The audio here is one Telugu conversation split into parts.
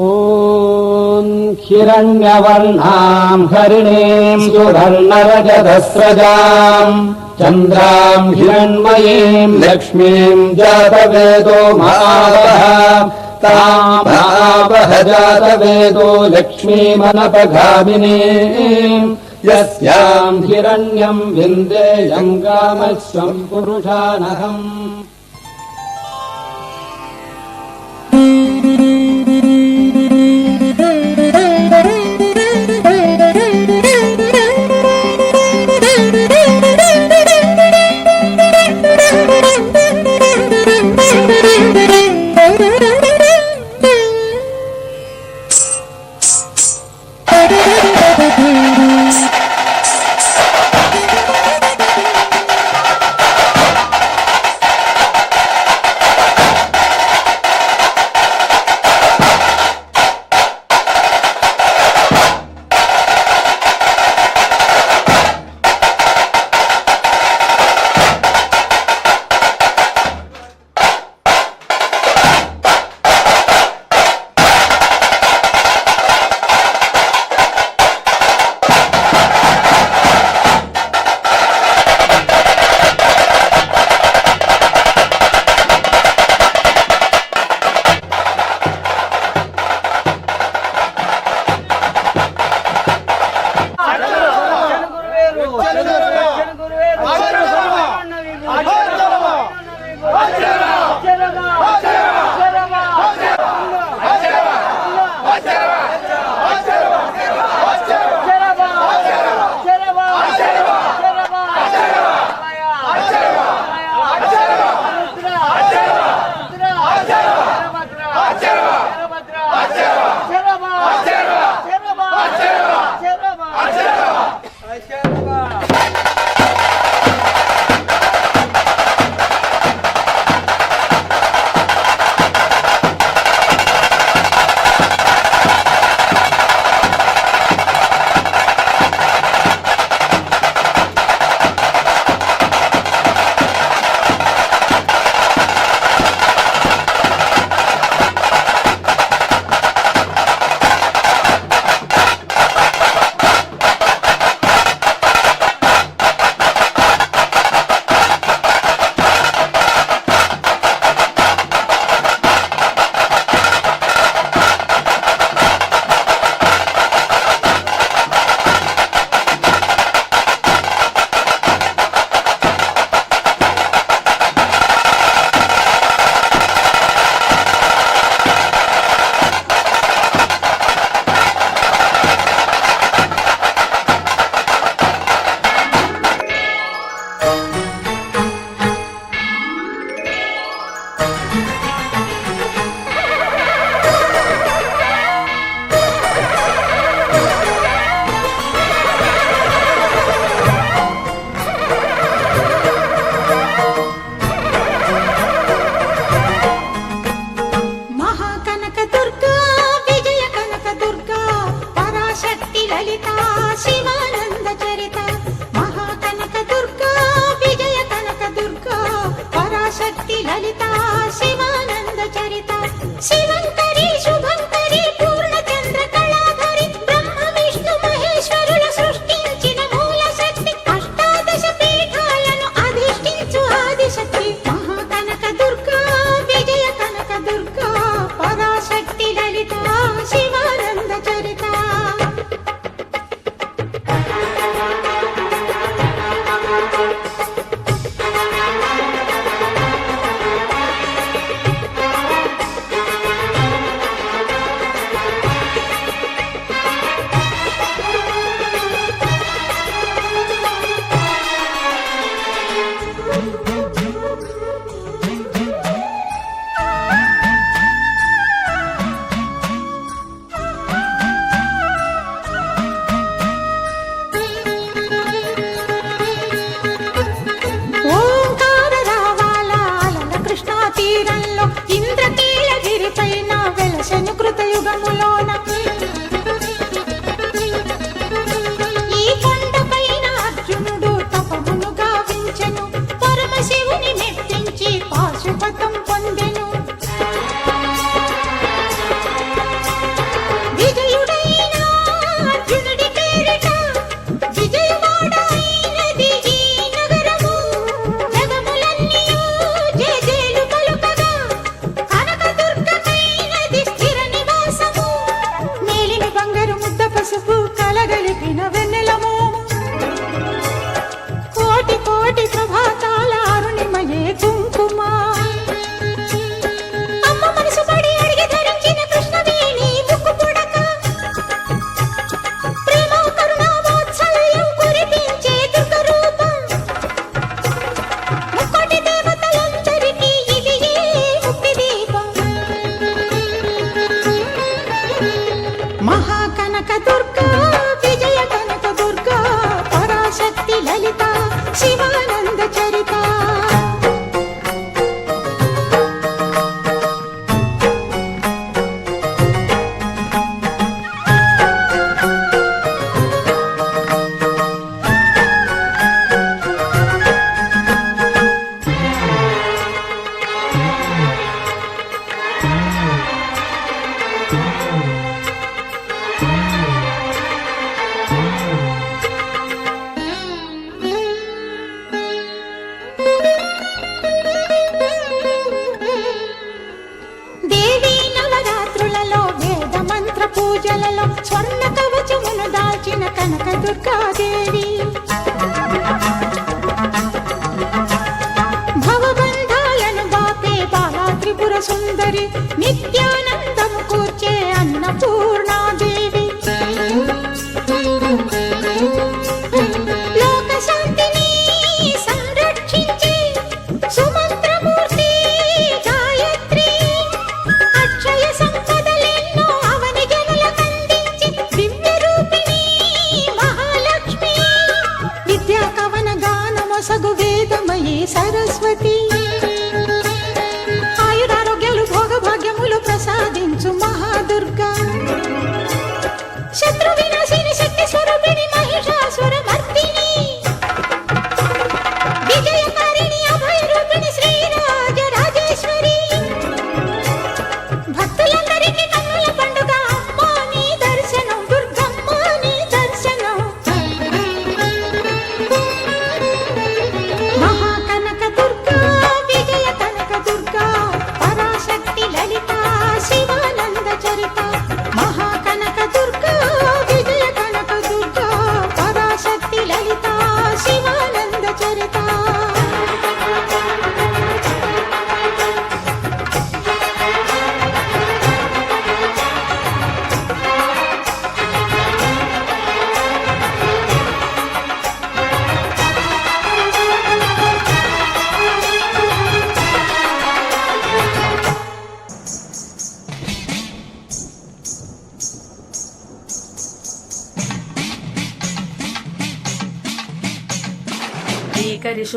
ॐ हिरण्यवर्णाम् हरिणीम् सुरन्नरजधस्रजाम् चन्द्राम् हिरण्मयीम् लक्ष्मीम् जातवेदो महाभः ताम् भावः जातवेदो लक्ष्मीमनपघामिनी यस्याम् हिरण्यम् विन्देयम् स्वम् पुरुषानहम्।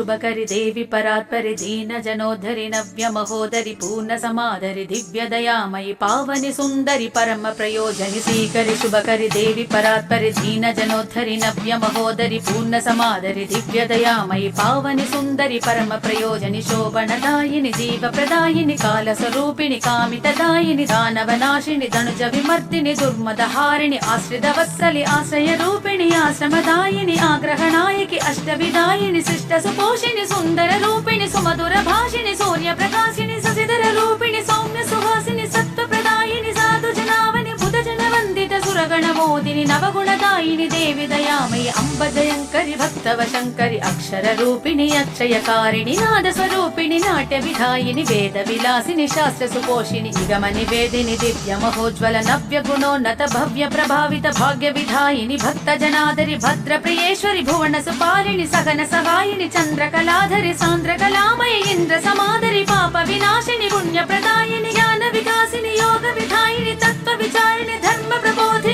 శ్రీకరి శుభకరి దేవి పరాత్పరి దీన జనోద్ధరి నవ్య మహోదరి పూర్ణ సమాధరి దివ్య దయామయి పావని సుందరి పరమ ప్రయోజని శ్రీకరి శుభకరి దేవి పరాత్పరి దీన జనోద్ధరి నవ్య మహోదరి పూర్ణ సమాధరి దివ్య దయామయి పావని సుందరి పరమ ప్రయోజని శోభనదాయిని జీవ ప్రదాయిని కాల స్వరూపిణి సంతోషిణి సుందర రూపిణి సుమధుర భాషిణి సూర్య ప్రకాశిని ససిధర రూపిణి సౌమ్య సుహాసిని సత్వ ప్రదాయిని సాధు సురగణమోదిని సురగణ నవగుణదాయిని దేవి దయామయి అంబ జయంకరి భక్తవ శంకరి అక్షర రూపిణి అక్షయకారిణి నాద స్వరూపిణి నాట్య విధాయిని వేద విలాసిని శాస్త్ర సుపోషిణి నిగమ నివేదిని దివ్య మహోజ్వల నవ్య గుణోన్నత భవ్య ప్రభావిత భాగ్య విధాయిని భక్త జనాదరి భద్ర ప్రియేశ్వరి భువన సుపాలిని సహన సహాయిని చంద్ర కళాధరి సాంద్ర కళామయ ఇంద్ర సమాధరి పాప వినాశిని పుణ్య ప్రదాయిని జ్ఞాన వికాసిని యోగ విధాయిని తత్వ విచారిణి ధర్మ ప్రబోధి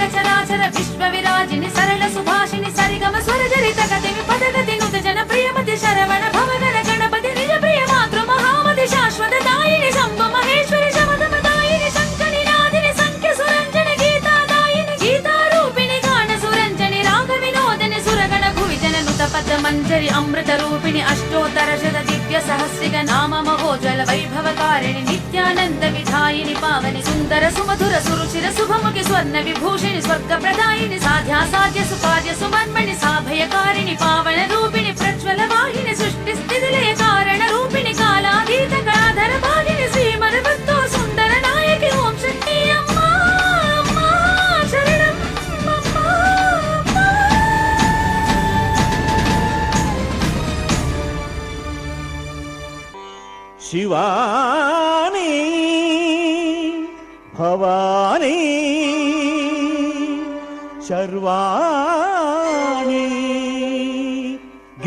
సువాహిని చరాచర విశ్వ విరాజిని సరళ సుభాషిని సరిగమ స్వరజరిత గతిమి పదగతి నుత జన ప్రియమతి శరవణ భవన అమృత రూపిణి అష్టోత్తర శత దివ్య సహస్రిక నామ మహోజల వైభవకారిణి నిత్యానంద విధాయిని పావని సుందర సుమధుర సురుచిర శుభముఖి స్వర్ణ విభూషిణి స్వర్గ ప్రదాయిని సాధ్యా సాధ్య సుపాద్య సుమన్మణి సాభయకారిణి పావన రూపిణి ప్రజ్వల వాహిని సృష్టి స్థితిలయ కారణ రూపిణి కాలాతీత కళాధర భాగిని శ్రీమద భక్తో శివాని భవాని శర్వాణి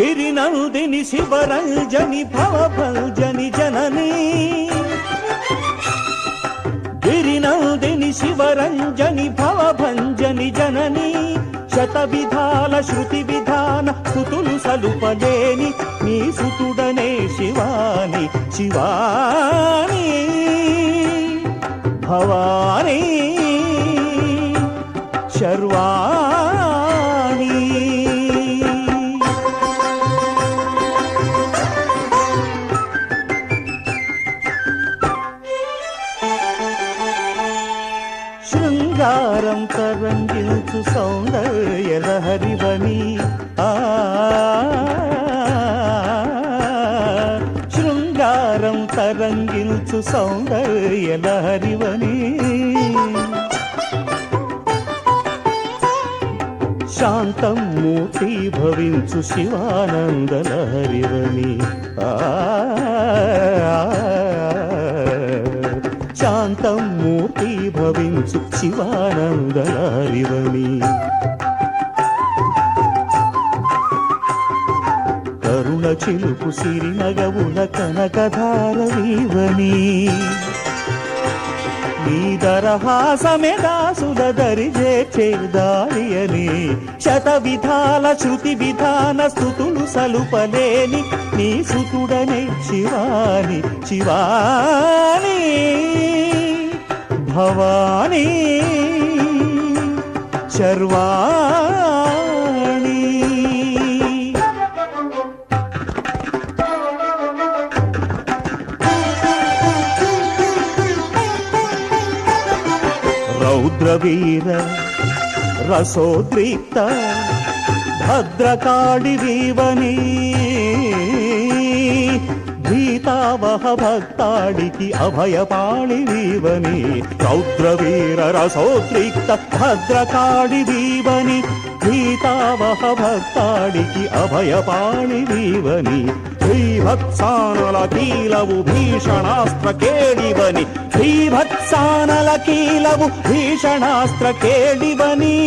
గిరినందిని శివరంజని భవభంజని జనని. గిరినందిని శివరంజని భవభంజని జనని. శత విధాల శృతి విధాన స్థుతులు సలుపలేని నీ సుతుడనే శివాని శివాని భవాని శర్వా సౌందర్య లహరివని శాంతం మూర్తి భవించు శివానంద లహరివని శాంతం మూర్తి భవించు శివానంద లహరివని కరుణ చిలుపు సిరినగవుల కనకధారవీవని. నీ దరహాసమే దాసుల దరి చేదారియని శత విధాల శృతి విధాన స్థుతులు సలుపలేని నీ సుతుడనే శివాని శివాని భవాని శర్వా వీర రసోద్రిక్త భద్రకాళి వీవని భీతావహ భక్తాడికి అభయపాళి వీవని రౌద్రవీర రసోద్రిక్త భద్రకాళి వీవని భీతావహ భక్తాడికి అభయపాళి వీవని భీభత్సానల కీలవు భీషణాస్త్ర కేడివని భీభత్సానల కీలవు భీషణాస్త్ర కేడివని.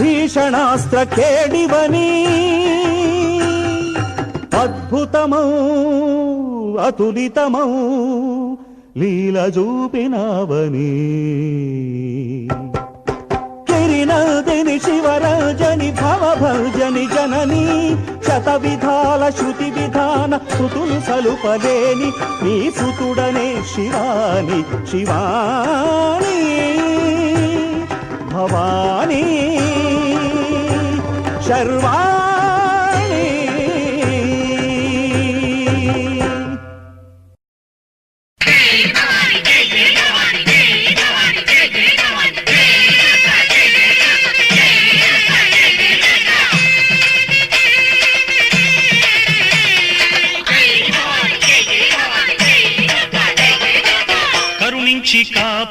భీషణాస్త్ర కేడివని. అద్భుతమౌ అతులితమౌ లీల చూపినవని శివరాజని శివరాజని భవభజని జనని శత విధాల శృతి విధాన సుతులు సలుపలేని నీ సుతుడనే శివాని శివాని భవాని శర్వా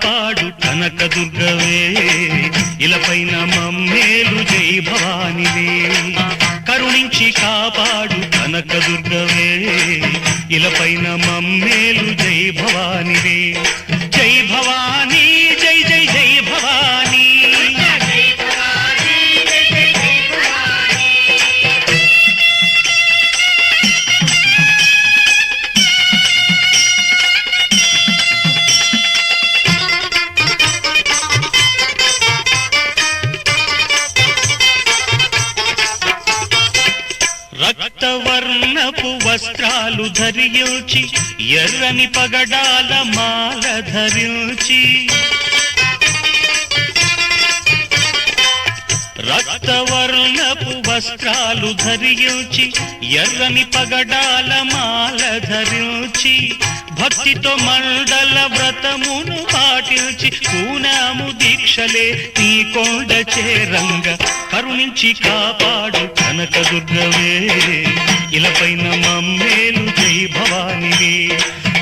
కాపాడు కనక దుర్గవే ఇలపైన మమ్మేలు జై భవానివే. కరుణించి కాపాడు కనక దుర్గవే ఇలపైన మమ్మేలు జై భవానివే. జై భవాని పసుపు వస్త్రాలు ధరించి ఎర్రని పగడాల మాల ధరించి రక్తవర్ణపు వస్త్రాలు ధరించి ఎర్రని పగడాల మాల ధరించి భక్తితో మండల వ్రతమును పాటించి పూనాము దీక్షలే నీ కొండ చేరంగ. కరుణించి కాపాడు కనక దుర్గవే. ఇలపైన మమ్మేలు జై భవానివే.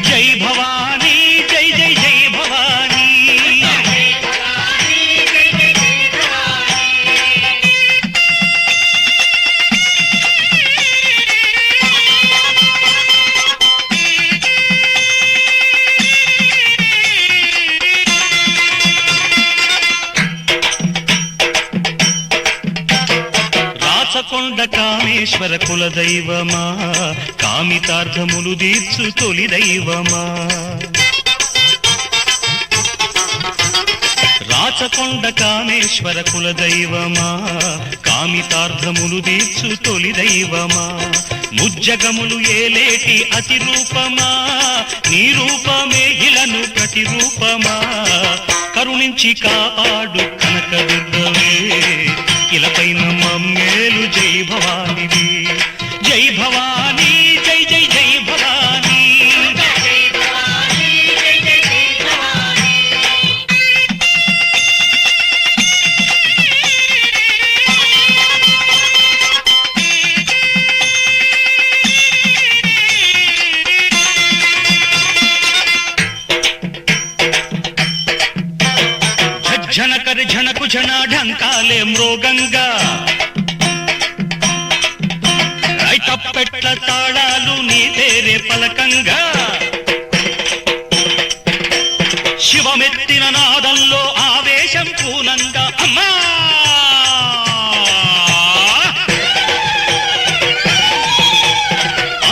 జై భవానీ కామేశ్వర కుల దైవమా కామితార్థములు తీర్చు తొలి దైవమా? రాచకొండ కామేశ్వర కుల దైవమా కామితార్థములు తీర్చు తొలి దైవమా? ముజ్జగములు ఏలేటి అతి రూపమా నీ రూపమే ఇలను ప్రతిరూపమా? కరుణించి కాపాడు కనక దుర్గవే ఇలపైన మమ్మేలు జై భవానివి భుజన ఢంకాలే మృగంగా. తప్పెట్ల తాళాలు నీ తేరే పలకంగా. శివమెత్తిన నాదంలో ఆవేశం పూనంగా అమ్మా.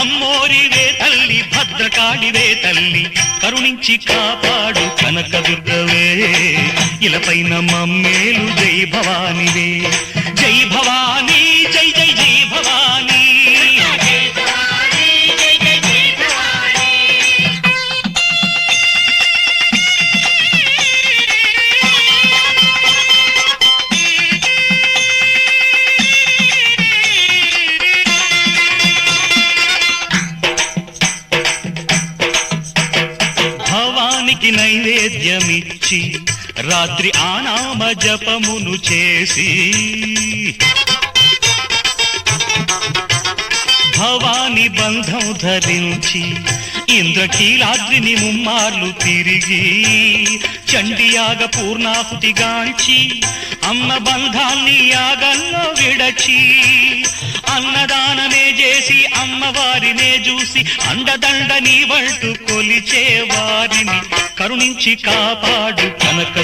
అమ్మోరివే తల్లి భద్రకాళివే తల్లి కరుణించి కాపాడు కనకదుర్గవే. ఇలపైన మమ్మేలు జై భవానివే. జై భవానీ జై జై జై భవానీ. భవానికి నైవేద్యమిచ్చి రాత్రి ఆనామ జపమును చేసి భవాని బంధం ధరించి ఇంద్రకీలాద్రిని ముమ్మార్లు తిరిగి చండియాగ పూర్ణాహుతిగాంచి అమ్మ బంధాన్ని యాగంలో విడచి అన్నదానమే చేసి అమ్మవారినే చూసి అండదండని వంటు కొలిచే వారిని కరుణించి కాపాడు కనక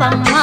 பாவம்மா